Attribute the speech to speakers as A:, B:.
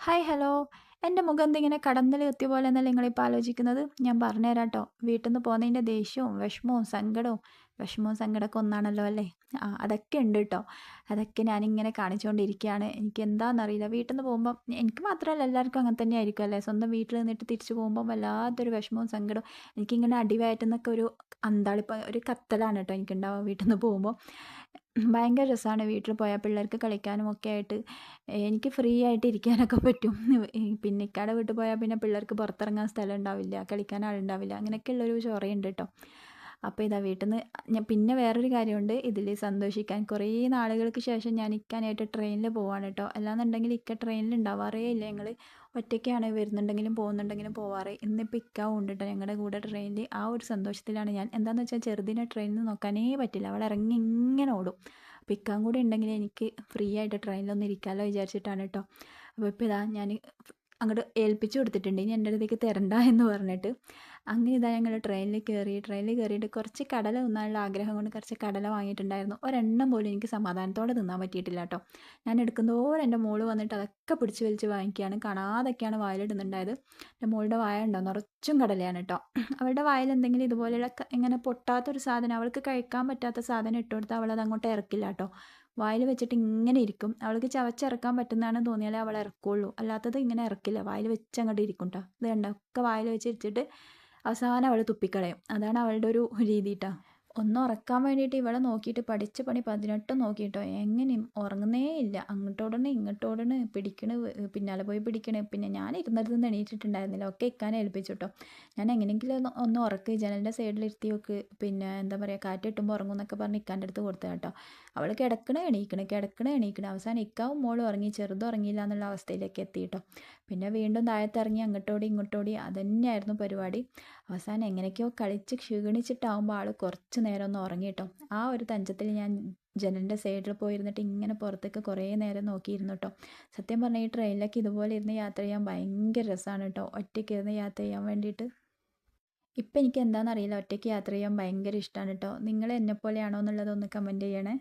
A: Hi hello എന്റെ മുഖം എന്തിങ്ങനെ കടന്നൽ എത്തിയ പോലെ എന്നല്ല നിങ്ങളിപ്പോൾ ആലോചിക്കുന്നത്? ഞാൻ പറഞ്ഞുതരാം കേട്ടോ. വീട്ടിൽ നിന്ന് പോകുന്നതിന്റെ ദേഷ്യവും വിഷമവും സങ്കടവും വിഷമവും സങ്കടമൊക്കെ ഒന്നാണല്ലോ അല്ലേ? ആ അതൊക്കെ ഉണ്ട് കേട്ടോ അതൊക്കെ ഞാനിങ്ങനെ കാണിച്ചുകൊണ്ടിരിക്കുകയാണ് എനിക്ക് എന്താണെന്നറിയില്ല വീട്ടിൽ നിന്ന് പോകുമ്പം എനിക്ക് മാത്രമല്ല എല്ലാവർക്കും അങ്ങനെ തന്നെ ആയിരിക്കും അല്ലേ? സ്വന്തം വീട്ടിൽ നിന്നിട്ട് തിരിച്ചു പോകുമ്പോൾ വല്ലാത്തൊരു വിഷമവും സങ്കടവും എനിക്കിങ്ങനെ അടിവയറ്റുന്നൊക്കെ ഒരു അന്താളിപ്പം ഒരു കത്തലാണ് കേട്ടോ എനിക്കുണ്ടാവുക വീട്ടിൽ നിന്ന് പോകുമ്പോൾ ഭയങ്കര രസമാണ് വീട്ടിൽ പോയാൽ പിള്ളേർക്ക് കളിക്കാനും ഒക്കെ ആയിട്ട്. എനിക്ക് ഫ്രീ ആയിട്ട് ഇരിക്കാനൊക്കെ പറ്റും. പിന്നെ ഇക്കാടെ വീട്ടിൽ പോയാൽ പിന്നെ പിള്ളേർക്ക് പുറത്തിറങ്ങാൻ സ്ഥലം ഉണ്ടാവില്ല കളിക്കാൻ ആളുണ്ടാവില്ല അങ്ങനെയൊക്കെയുള്ളൊരു ചൊറയുണ്ട് കേട്ടോ അപ്പോൾ ഇതാ വീട്ടിൽ നിന്ന് ഞാൻ പിന്നെ വേറൊരു കാര്യമുണ്ട്. ഇതിൽ സന്തോഷിക്കാൻ. കുറേ നാളുകൾക്ക് ശേഷം ഞാൻ ഇക്കാനായിട്ട് ട്രെയിനിൽ പോവാണ് കേട്ടോ അല്ലാന്നുണ്ടെങ്കിൽ ഇക്ക ട്രെയിനിൽ ഉണ്ടാവാറേ ഇല്ല. ഞങ്ങൾ ഒറ്റയ്ക്കാണ് വരുന്നുണ്ടെങ്കിലും പോകുന്നുണ്ടെങ്കിലും പോവാറ്. ഇന്നിപ്പോൾ ഇക്കാവും ഉണ്ട് കേട്ടോ ഞങ്ങളുടെ കൂടെ ട്രെയിനിൽ ആ ഒരു സന്തോഷത്തിലാണ് ഞാൻ. എന്താണെന്ന് വെച്ചാൽ ചെറുതിനെ ട്രെയിനിൽ നോക്കാനേ പറ്റില്ല. അവൾ ഇറങ്ങി ഇങ്ങനെ ഓടും. അപ്പോൾ ഇക്കാൻ കൂടെ ഉണ്ടെങ്കിൽ എനിക്ക് ഫ്രീ ആയിട്ട് ട്രെയിനിലൊന്നും ഇരിക്കാമല്ലോ വിചാരിച്ചിട്ടാണ് കേട്ടോ അപ്പോൾ ഇപ്പോൾ ഇതാ ഞാൻ അങ്ങോട്ട് ഏൽപ്പിച്ചു കൊടുത്തിട്ടുണ്ട്. ഇനി എന്റെ അടുത്തേക്ക് തരണ്ട എന്ന് പറഞ്ഞിട്ട്. അങ്ങനെ ഇതാ ഞങ്ങൾ ട്രെയിനിൽ കയറി ട്രെയിനിൽ കയറിയിട്ട് കുറച്ച് കടല തിന്നാനുള്ള ആഗ്രഹം കൊണ്ട് കുറച്ച് കടല വാങ്ങിയിട്ടുണ്ടായിരുന്നു. ഒരെണ്ണം പോലും എനിക്ക് സമാധാനത്തോടെ തിന്നാൻ പറ്റിയിട്ടില്ല കേട്ടോ ഞാൻ എടുക്കുന്നതോടെ എന്റെ മോൾ വന്നിട്ട് അതൊക്കെ പിടിച്ച് വലിച്ച് വാങ്ങിക്കുകയാണ്. കാണാതൊക്കെയാണ് വായിലിടുന്നുണ്ടായത്. എന്റെ മോളുടെ വായ ഉണ്ടോ നിറച്ചും കടലയാണ് കേട്ടോ അവളുടെ വായിൽ എന്തെങ്കിലും ഇതുപോലെയുള്ള ഇങ്ങനെ പൊട്ടാത്തൊരു സാധനം അവൾക്ക് കഴിക്കാൻ പറ്റാത്ത സാധനം ഇട്ടുകൊടുത്താൽ അവളത് അങ്ങോട്ട് ഇറക്കില്ല കേട്ടോ വായിൽ വെച്ചിട്ട് ഇങ്ങനെ ഇരിക്കും. അവൾക്ക് ചവച്ചിറക്കാൻ പറ്റുന്നതാണ് തോന്നിയാലേ അവൾ ഇറക്കുള്ളൂ. അല്ലാത്തത് ഇങ്ങനെ ഇറക്കില്ല. വായിൽ വെച്ച് അങ്ങോട്ട് ഇരിക്കും കേട്ടോ ഇത് കണ്ടോ ഒക്കെ വായിൽ വെച്ചിട്ട് അവസാനം അവൾ തുപ്പിക്കളയും. അതാണ് അവളുടെ ഒരു രീതി കേട്ടോ ഒന്ന് ഉറക്കാൻ വേണ്ടിയിട്ട് ഇവളെ നോക്കിയിട്ട് പഠിച്ച പണി പതിനെട്ട് നോക്കിയിട്ടോ. എങ്ങനെയും ഉറങ്ങുന്നേ ഇല്ല. അങ്ങോട്ടോടണേ ഇങ്ങോട്ടോടണ് പിടിക്കണ് പിന്നാലെ പോയി പിടിക്കണ്. പിന്നെ ഞാൻ ഇരുന്നിടത്ത് നിന്ന് എണീറ്റിട്ടുണ്ടായിരുന്നില്ല. ഒക്കെ ഇക്കാനെ ഏൽപ്പിച്ചു കേട്ടോ ഞാൻ എങ്ങനെയെങ്കിലും ഒന്ന് ഉറക്ക് ജനലിന്റെ സൈഡിൽ ഇരുത്തി വെക്ക് പിന്നെ എന്താ പറയുക കാറ്റ് കിട്ടുമ്പോൾ ഉറങ്ങും എന്നൊക്കെ പറഞ്ഞ് ഇക്കാന്റെ അടുത്ത് കൊടുത്തു കേട്ടോ. അവൾ കിടക്കണേ എണീക്കണേ കിടക്കണേ എണീക്കണേ. അവസാനം ഇക്കാവും മോളും ഉറങ്ങി ചെറുതും ഉറങ്ങിയില്ല എന്നുള്ള അവസ്ഥയിലേക്ക് എത്തി കേട്ടോ. പിന്നെ വീണ്ടും താഴത്തിറങ്ങി അങ്ങോട്ടോടി ഇങ്ങോട്ടോടി അതന്നെയായിരുന്നു പരിപാടി. അവസാനം എങ്ങനെയൊക്കെയോ കളിച്ച് ക്ഷീണിച്ചിട്ടാവുമ്പോൾ ആൾ കുറച്ച് നേരം ഒന്ന് ഉറങ്ങി കേട്ടോ ആ ഒരു തഞ്ചത്തിൽ ഞാൻ ജനലിന്റെ സൈഡിൽ പോയിരുന്നിട്ട് ഇങ്ങനെ പുറത്തേക്ക് കുറേ നേരം നോക്കിയിരുന്നു കേട്ടോ സത്യം പറഞ്ഞാൽ ഈ ട്രെയിനിലൊക്കെ ഇതുപോലെ ഇരുന്ന് യാത്ര ചെയ്യാൻ ഭയങ്കര രസമാണ് കേട്ടോ ഒറ്റയ്ക്ക് ഇരുന്ന് യാത്ര ചെയ്യാൻ വേണ്ടിയിട്ട്. ഇപ്പം എനിക്ക് എന്താണെന്നറിയില്ല ഒറ്റയ്ക്ക് യാത്ര ചെയ്യാൻ ഭയങ്കര ഇഷ്ടമാണ് കേട്ടോ നിങ്ങൾ എന്നെപ്പോലെയാണോ എന്നുള്ളത് ഒന്ന് കമന്റ് ചെയ്യണേ.